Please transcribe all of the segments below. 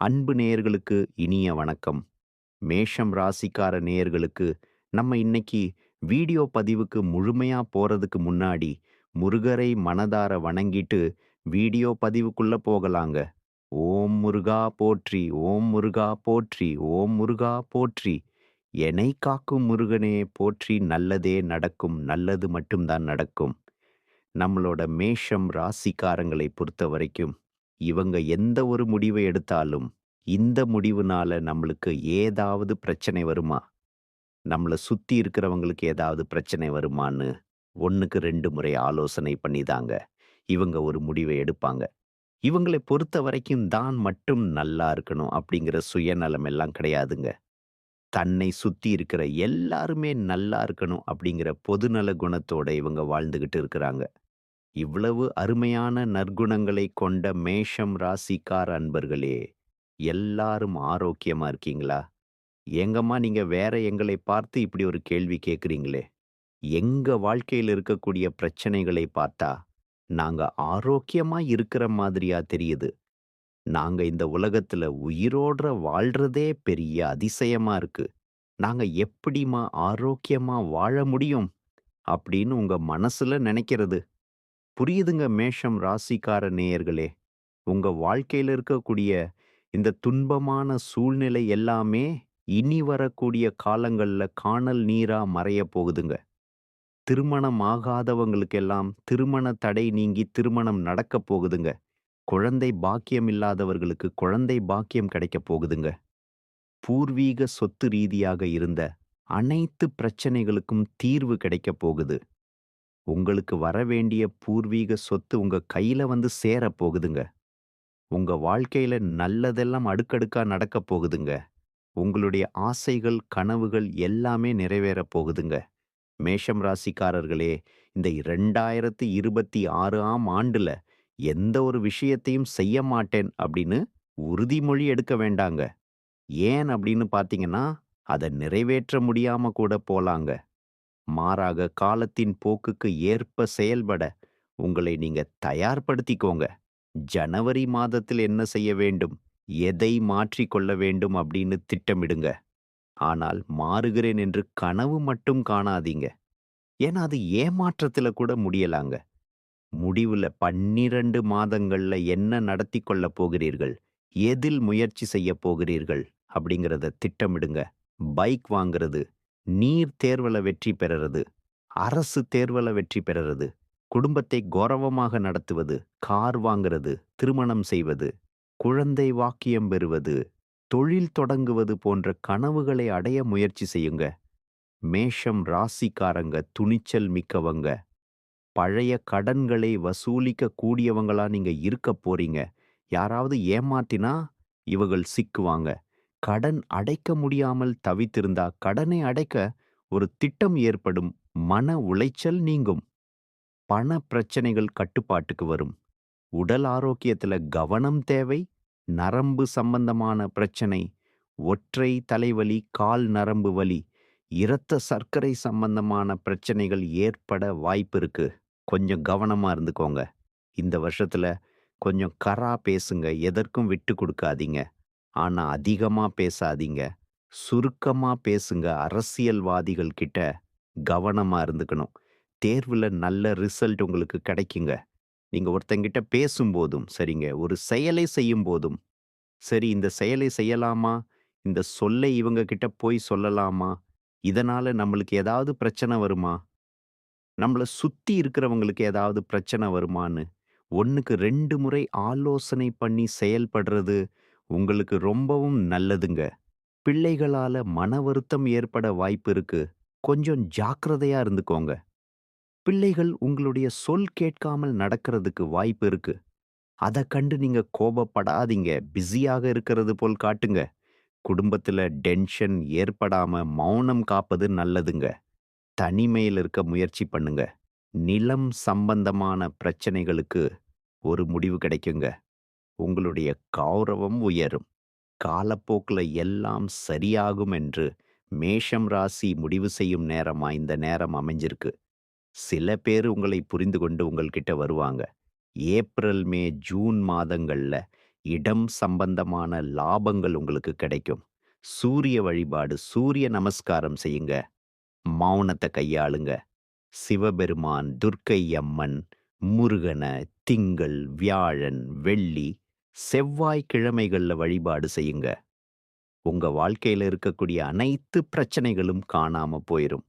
அன்பு நேயர்களுக்கு இனிய வணக்கம். மேஷம் ராசிக்கார நேயர்களுக்கு நம்ம இன்னைக்கு வீடியோ பதிவுக்கு முழுமையா போறதுக்கு முன்னாடி, முருகரை மனதார வணங்கிட்டு வீடியோ பதிவுக்குள்ள போகலாங்க. ஓம் முருகா போற்றி, ஓம் முருகா போற்றி, ஓம் முருகா போற்றி. என்னை காக்கும் முருகனே போற்றி நல்லதே நடக்கும், நல்லது மட்டும்தான் நடக்கும். நம்மளோட மேஷம் ராசிக்காரங்களை பொறுத்தவரைக்கும், இவங்க எந்த ஒரு முடிவை எடுத்தாலும், இந்த முடிவுனால நம்மளுக்கு ஏதாவது பிரச்சனை வருமா? நம்மள சுத்தி இருக்கிறவங்களுக்கு ஏதாவது பிரச்சனை வருமான்னு 1க்கு 2 முறை ஆலோசனை பண்ணி தாங்க, இவங்க ஒரு முடிவை எடுப்பாங்க. இவங்களை பொறுத்தவரைக்கும் தான் மட்டும் நல்லா இருக்கணும் அப்படிங்கிற சுயநலம் எல்லாம் கிடையாதுங்க. தன்னை சுத்தி இருக்கிற எல்லாருமே நல்லா இருக்கணும் அப்படிங்கிற பொதுநல குணத்தோட இவங்க வாழ்ந்துகிட்டு இருக்கிறாங்க. இவ்வளவு அருமையான நற்குணங்களை கொண்ட மேஷம் ராசிக்கார் அன்பர்களே, எல்லாரும் ஆரோக்கியமா இருக்கீங்களா? ஏங்கம்மா நீங்க வேற எங்களை பார்த்து இப்படி ஒரு கேள்வி கேட்குறீங்களே எங்க வாழ்க்கையில இருக்கக்கூடிய பிரச்சனைகளை பார்த்தா, நாங்க ஆரோக்கியமா இருக்கிற மாதிரியா தெரியுது. நாங்க இந்த உலகத்துல உயிரோட வாழ்றதே பெரிய அதிசயமா இருக்கு. நாங்க எப்படிம்மா ஆரோக்கியமா வாழ முடியும்? அப்படின்னு உங்க மனசுல நினைக்கிறது. புரியுதுங்க மேஷம் ராசிக்கார நேயர்களே. உங்க வாழ்க்கையில இருக்கக்கூடிய இந்த துன்பமான சூழ்நிலை எல்லாமே இனி வரக்கூடிய காலங்கள்ல காணல் நீரா மறையப் போகுதுங்க. திருமணம் ஆகாதவங்களுக்கெல்லாம் திருமண தடை நீங்கி திருமணம் நடக்கப் போகுதுங்க. குழந்தை பாக்கியம் இல்லாதவர்களுக்கு குழந்தை பாக்கியம் கிடைக்கப் போகுதுங்க. பூர்வீக சொத்து ரீதியாக இருந்த அனைத்து பிரச்சனைகளுக்கும் தீர்வு கிடைக்கப் போகுது. உங்களுக்கு வரவேண்டிய பூர்வீக சொத்து உங்க கையில வந்து சேரப் போகுதுங்க. உங்க வாழ்க்கையில நல்லதெல்லாம் அடுக்கடுக்கா நடக்கப் போகுதுங்க. உங்களுடைய ஆசைகள், கனவுகள் எல்லாமே நிறைவேறப் போகுதுங்க. மேஷம் ராசிக்காரர்களே, இந்த 2026ஆம் ஆண்டுல எந்த ஒரு விஷயத்தையும் செய்ய மாட்டேன் அப்படின்னு உறுதிமொழி எடுக்க வேண்டாங்க. ஏன் அப்படின்னு பார்த்தீங்கன்னா, அத நிறைவேற்ற முடியாம கூட போலாங்க. மாறாக காலத்தின் போக்குக்கு ஏற்ப செயல்பட உங்களை நீங்க தயார்படுத்திக்கோங்க. ஜனவரி மாதத்தில் என்ன செய்ய வேண்டும்? எதை மாற்றிக் கொள்ள வேண்டும் அப்படின்னு திட்டமிடுங்க. ஆனால் மாறுகிறேன் என்று கனவு மட்டும் காணாதீங்க. ஏன்னா அது ஏமாற்றத்துல கூட முடியலாங்க. முடிவுல 12 மாதங்கள்ல என்ன நடத்திக் கொள்ளப் போகிறீர்கள்? எதில் முயற்சி செய்யப் போகிறீர்கள்? அப்படிங்கிறத திட்டமிடுங்க. பைக் வாங்குறது, நீர் தேர்வில் வெற்றி பெறுறது, அரசு தேர்வில் வெற்றி பெறுறது, குடும்பத்தை கௌரவமாக நடத்துவது, கார் வாங்குறது, திருமணம் செய்வது, குழந்தை வாக்கியம் பெறுவது, தொழில் தொடங்குவது போன்ற கனவுகளை அடைய முயற்சி செய்யுங்க. மேஷம் ராசிக்காரங்க துணிச்சல் மிக்கவங்க. பழைய கடன்களை வசூலிக்க கூடியவங்களா நீங்க இருக்கப் போறீங்க. யாராவது ஏமாத்தினா இவர்கள் சிக்குவாங்க. கடன் அடைக்க முடியாமல் தவித்திருந்தா கடனை அடைக்க ஒரு திட்டம் ஏற்படும். மன உளைச்சல் நீங்கும். பண பிரச்சனைகள் கட்டுப்பாட்டுக்கு வரும். உடல் ஆரோக்கியத்துல கவனம் தேவை. நரம்பு சம்பந்தமான பிரச்சனை, ஒற்றை தலைவலி, கால் நரம்பு வலி, இரத்த சர்க்கரை சம்பந்தமான பிரச்சனைகள் ஏற்பட வாய்ப்பு இருக்கு. கொஞ்சம் கவனமா இருந்துக்கோங்க. இந்த வருஷத்துல கொஞ்சம் கரா பேசுங்க. எதற்கும் விட்டு கொடுக்காதீங்க. ஆனா அதிகமா பேசாதீங்க. சுருக்கமா பேசுங்க. அரசியல்வாதிகள் கிட்ட கவனமா இருந்துக்கணும். தேர்வுல நல்ல ரிசல்ட் உங்களுக்கு கிடைக்குங்க. நீங்க ஒருத்தங்கிட்ட பேசும்போதும் சரிங்க, ஒரு செயலை செய்யும் போதும் சரி இந்த செயலை செய்யலாமா? இந்த சொல்லை இவங்க கிட்ட போய் சொல்லலாமா? இதனால நம்மளுக்கு ஏதாவது பிரச்சனை வருமா? நம்மள சுத்தி இருக்கிறவங்களுக்கு ஏதாவது பிரச்சனை வருமான்னு 1க்கு 2 முறை ஆலோசனை பண்ணி செயல்படுறது உங்களுக்கு ரொம்பவும் நல்லதுங்க. பிள்ளைகளால மன வருத்தம் ஏற்பட வாய்ப்பு இருக்கு. கொஞ்சம் ஜாக்கிரதையா இருந்துக்கோங்க. பிள்ளைகள் உங்களுடைய சொல் கேட்காமல் நடக்கிறதுக்கு வாய்ப்பு இருக்கு. அத கண்டு நீங்க கோபப்படாதீங்க. பிஸியாக இருக்கிறது போல் காட்டுங்க. குடும்பத்துல டென்ஷன் ஏற்படாம மௌனம் காப்பது நல்லதுங்க. தனிமையில இருக்க முயற்சி பண்ணுங்க. நிலம் சம்பந்தமான பிரச்சனைகளுக்கு ஒரு முடிவு கிடைக்குங்க. உங்களுடைய கௌரவம் உயரும். காலப்போக்குல எல்லாம் சரியாகும் என்று மேஷம் ராசி முடிவு செய்யும் நேரமா இந்த நேரம் அமைஞ்சிருக்கு. சில பேர் உங்களை புரிந்து கொண்டு உங்கள்கிட்ட வருவாங்க. ஏப்ரல், மே, ஜூன் மாதங்கள்ல இடம் சம்பந்தமான லாபங்கள் உங்களுக்கு கிடைக்கும். சூரிய வழிபாடு, சூரிய நமஸ்காரம் செய்யுங்க. மௌனத்தை கையாளுங்க. சிவபெருமான், துர்க்கை அம்மன், முருகன, திங்கள், வியாழன், வெள்ளி, செவ்வாய் கிழமைகள்ல வழிபாடு செய்யுங்க. உங்க வாழ்க்கையில இருக்கக்கூடிய அனைத்து பிரச்சனைகளும் காணாம போயிரும்.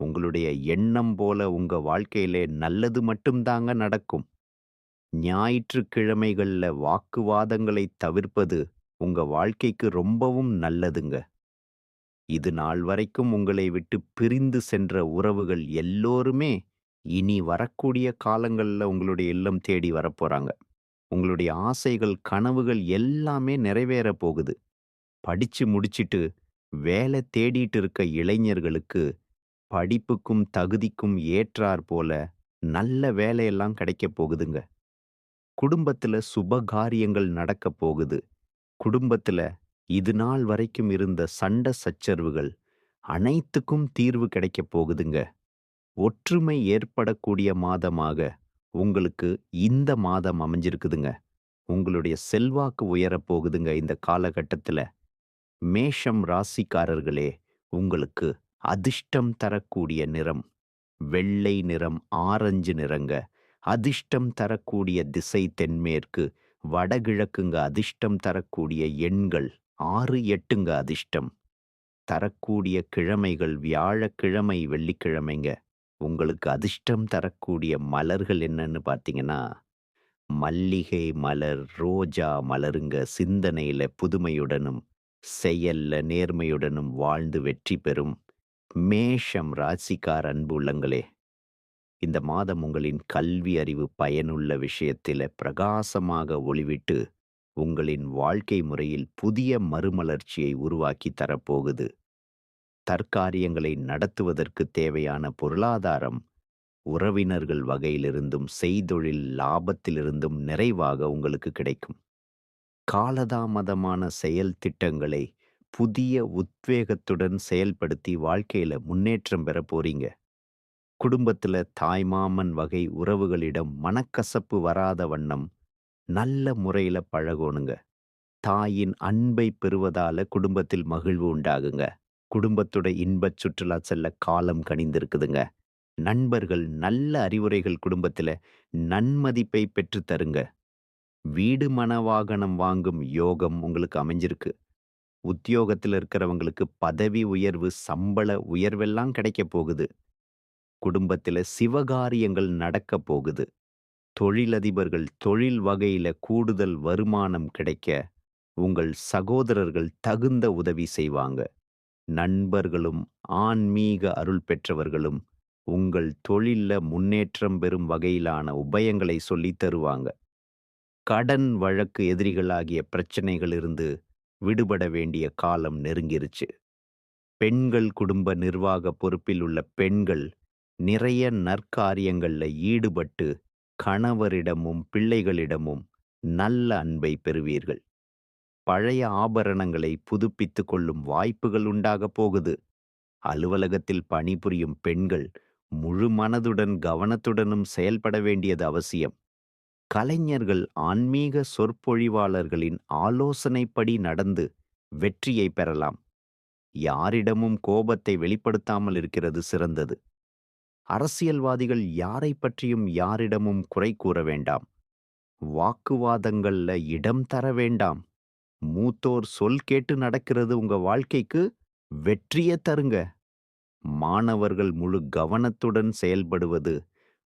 உங்களுடைய எண்ணம் போல உங்க வாழ்க்கையிலே நல்லது மட்டும் தாங்க நடக்கும். ஞாயிற்றுக்கிழமைகளில் வாக்குவாதங்களை தவிர்ப்பது உங்க வாழ்க்கைக்கு ரொம்பவும் நல்லதுங்க. இது நாள் வரைக்கும் உங்களை விட்டு பிரிந்து சென்ற உறவுகள் எல்லோருமே இனி வரக்கூடிய காலங்கள்ல உங்களுடைய இல்லம் தேடி வரப்போறாங்க. உங்களுடைய ஆசைகள், கனவுகள் எல்லாமே நிறைவேறப் போகுது. படிச்சு முடிச்சிட்டு வேலை தேடிட்டு இருக்க இளைஞர்களுக்கு படிப்புக்கும் தகுதிக்கும் ஏற்றார் போல நல்ல வேலையெல்லாம் கிடைக்கப் போகுதுங்க. குடும்பத்துல சுபகாரியங்கள் நடக்கப் போகுது. குடும்பத்துல இது நாள் வரைக்கும் இருந்த சண்ட சச்சரவுகள் அனைத்துக்கும் தீர்வு கிடைக்கப் போகுதுங்க. ஒற்றுமை ஏற்படக்கூடிய மாதமாக உங்களுக்கு இந்த மாதம் அமைஞ்சிருக்குதுங்க. உங்களுடைய செல்வாக்கு உயரப் போகுதுங்க இந்த காலகட்டத்துல. மேஷம் ராசிக்காரர்களே, உங்களுக்கு அதிர்ஷ்டம் தரக்கூடிய நிறம் வெள்ளை நிறம், ஆரஞ்சு நிறங்க. அதிர்ஷ்டம் தரக்கூடிய திசை தென்மேற்கு. வடகிழக்குங்க அதிர்ஷ்டம் தரக்கூடிய எண்கள் 6, 8ங்க அதிர்ஷ்டம். தரக்கூடிய கிழமைகள் வியாழக்கிழமை, வெள்ளிக்கிழமைங்க. உங்களுக்கு அதிர்ஷ்டம் தரக்கூடிய மலர்கள் என்னன்னு பார்த்தீங்கன்னா, மல்லிகை மலர், ரோஜா மலருங்க. சிந்தனையில புதுமையுடனும், செயல்ல நேர்மையுடனும் வாழ்ந்து வெற்றி பெறும் மேஷம் ராசிக்கார் அன்பு உள்ளங்களே! இந்த மாதம் உங்களின் கல்வி அறிவு பயனுள்ள விஷயத்தில் பிரகாசமாக ஒளிவிட்டு, உங்களின் வாழ்க்கை முறையில் புதிய மறுமலர்ச்சியை உருவாக்கி தரப்போகுது. தற்காரியங்களை நடத்துவதற்கு தேவையான பொருளாதாரம், உறவினர்கள் வகையிலிருந்தும், செய்தொழில் லாபத்திலிருந்தும் நிறைவாக உங்களுக்கு கிடைக்கும். காலதாமதமான செயல் திட்டங்களை புதிய உத்வேகத்துடன் செயல்படுத்தி வாழ்க்கையில முன்னேற்றம் பெற போறீங்க. குடும்பத்துல தாய்மாமன் வகை உறவுகளிடம் மனக்கசப்பு வராத வண்ணம் நல்ல முறையில பழகோணுங்க. தாயின் அன்பை பெறுவதால குடும்பத்தில் மகிழ்வு உண்டாகுங்க. குடும்பத்தோட இன்பச் சுற்றுலா செல்ல காலம் கணிந்திருக்குதுங்க நண்பர்கள் நல்ல அறிவுரைகள் குடும்பத்தில் நன்மதிப்பை பெற்றுத் தருங்க. வீடு மன வாகனம் வாங்கும் யோகம் உங்களுக்கு அமைஞ்சிருக்கு. உத்தியோகத்துல இருக்கிறவங்களுக்கு பதவி உயர்வு, சம்பள உயர்வெல்லாம் கிடைக்கப் போகுது. குடும்பத்தில் சிவகாரியங்கள் நடக்கப் போகுது. தொழிலதிபர்கள் தொழில் வகையில கூடுதல் வருமானம் கிடைக்க, உங்கள் சகோதரர்கள் தகுந்த உதவி செய்வாங்க. நண்பர்களும், ஆன்மீக அருள் பெற்றவர்களும் உங்கள் தொழில்ல முன்னேற்றம் பெறும் வகையிலான உபயங்களை சொல்லித் தருவாங்க. கடன் வழக்கு எதிரிகளாகிய பிரச்சனைகளிலிருந்து விடுபட வேண்டிய காலம் நெருங்கிருச்சு. பெண்கள் குடும்ப நிர்வாக பொறுப்பில் உள்ள பெண்கள் நிறைய நற்காரியங்கள்ல ஈடுபட்டு கணவரிடமும், பிள்ளைகளிடமும் நல்ல அன்பை பெறுவீர்கள். பழைய ஆபரணங்களை புதுப்பித்துக் கொள்ளும் வாய்ப்புகள் உண்டாகப் போகுது. அலுவலகத்தில் பணிபுரியும் பெண்கள் முழு மனதுடன், கவனத்துடனும் செயல்பட வேண்டியது அவசியம். கலைஞர்கள் ஆன்மீக சொற்பொழிவாளர்களின் ஆலோசனைப்படி நடந்து வெற்றியை பெறலாம். யாரிடமும் கோபத்தை வெளிப்படுத்தாமல் இருக்கிறது சிறந்தது. அரசியல்வாதிகள் யாரைப் பற்றியும் யாரிடமும் குறை கூற வேண்டாம். வாக்குவாதங்கள்ல இடம் தர வேண்டாம். மூத்தோர் சொல் கேட்டு நடக்கிறது உங்க வாழ்க்கைக்கு வெற்றியே தருங்க. மாணவர்கள் முழு கவனத்துடன் செயல்படுவது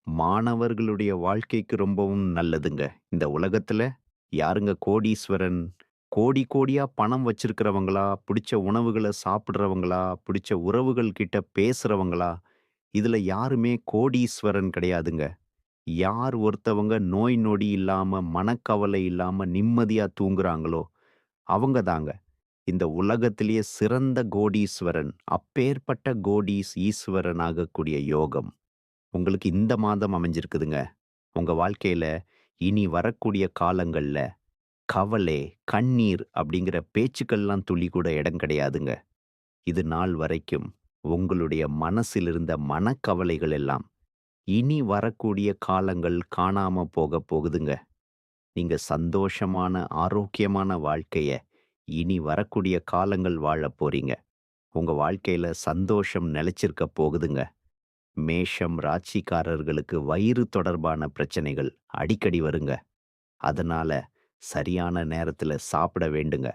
மாணவர்களுடைய வாழ்க்கைக்கு ரொம்பவும் நல்லதுங்க. இந்த உலகத்துல யாருங்க கோடீஸ்வரன்? கோடி கோடியா பணம் வச்சிருக்கிறவங்களா? பிடிச்ச உணவுகள சாப்பிட்றவங்களா பிடிச்ச உறவுகள் கிட்ட பேசுறவங்களா? இதுல யாருமே கோடீஸ்வரன் கிடையாதுங்க. யார் ஒருத்தவங்க நோய் நொடி இல்லாம, மனக்கவலை இல்லாம நிம்மதியா தூங்குறாங்களோ, அவங்க தாங்க இந்த உலகத்திலேயே சிறந்த கோடீஸ்வரன். அப்பேற்பட்ட கோடீஸ் ஈஸ்வரன் ஆகக்கூடிய யோகம். உங்களுக்கு இந்த மாதம் அமைஞ்சிருக்குதுங்க. உங்க வாழ்க்கையில இனி வரக்கூடிய காலங்கள்ல கவலை, கண்ணீர் அப்படிங்கிற பேச்சுக்கள்லாம் துளி கூட இடம் கிடையாதுங்க. இது நாள் வரைக்கும் உங்களுடைய மனசில் இருந்த மனக்கவலைகள் எல்லாம் இனி வரக்கூடிய காலங்கள் காணாம போகப் போகுதுங்க. நீங்க சந்தோஷமான, ஆரோக்கியமான வாழ்க்கைய இனி வரக்கூடிய காலங்கள் வாழப் போறீங்க. உங்க வாழ்க்கையில சந்தோஷம் நிலச்சிருக்க போகுதுங்க. மேஷம் ராட்சிக்காரர்களுக்கு வயிறு தொடர்பான பிரச்சனைகள் அடிக்கடி வருங்க. அதனால சரியான நேரத்துல சாப்பிட வேண்டுங்க.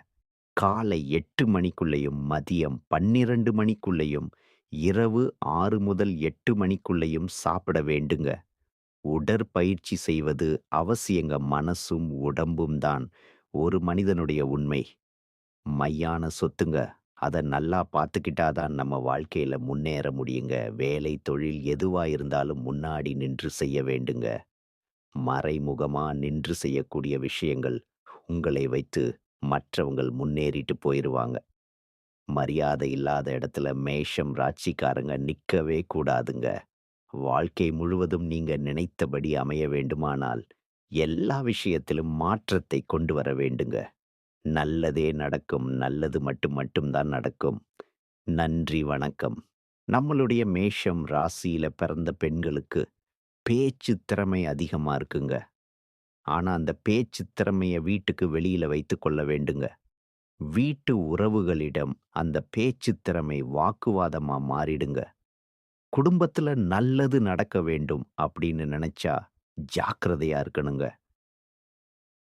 காலை எட்டு மணிக்குள்ளயும், மதியம் 12 மணிக்குள்ளயும், இரவு ஆறு முதல் எட்டு மணிக்குள்ளயும் சாப்பிட வேண்டுங்க. உடற்பயிற்சி செய்வது அவசியங்க. மனசும், உடம்பும் தான் ஒரு மனிதனுடைய உண்மை. மையான சொத்துங்க. அதை நல்லா பார்த்துக்கிட்டாதான் நம்ம வாழ்க்கையில முன்னேற முடியுங்க. வேலை, தொழில் எதுவாக இருந்தாலும் முன்னாடி நின்று செய்ய வேண்டுங்க. மறைமுகமா நின்று செய்யக்கூடிய விஷயங்கள் உங்களை வைத்து மற்றவங்கள் முன்னேறிட்டு போயிருவாங்க. மரியாதை இல்லாத இடத்துல மேஷம் ராட்சிக்காரங்க நிக்கவே கூடாதுங்க. வாழ்க்கை முழுவதும் நீங்க நினைத்தபடி அமைய வேண்டுமானால், எல்லா விஷயத்திலும் மாற்றத்தை கொண்டு வர வேண்டுங்க. நல்லதே நடக்கும். நல்லது மட்டும் மட்டும் தான் நடக்கும். நன்றி, வணக்கம். நம்மளுடைய மேஷம் ராசியில பிறந்த பெண்களுக்கு பேச்சு திறமை அதிகமா இருக்குங்க. ஆனா, அந்த பேச்சு திறமைய வீட்டுக்கு வெளியில வைத்துக் கொள்ள வேண்டுங்க. வீட்டு உறவுகளிடம் அந்த பேச்சு திறமை வாக்குவாதமா மாறிடுங்க. குடும்பத்துல நல்லது நடக்க வேண்டும் அப்படின்னு நினைச்சா ஜாக்கிரதையா இருக்கணுங்க.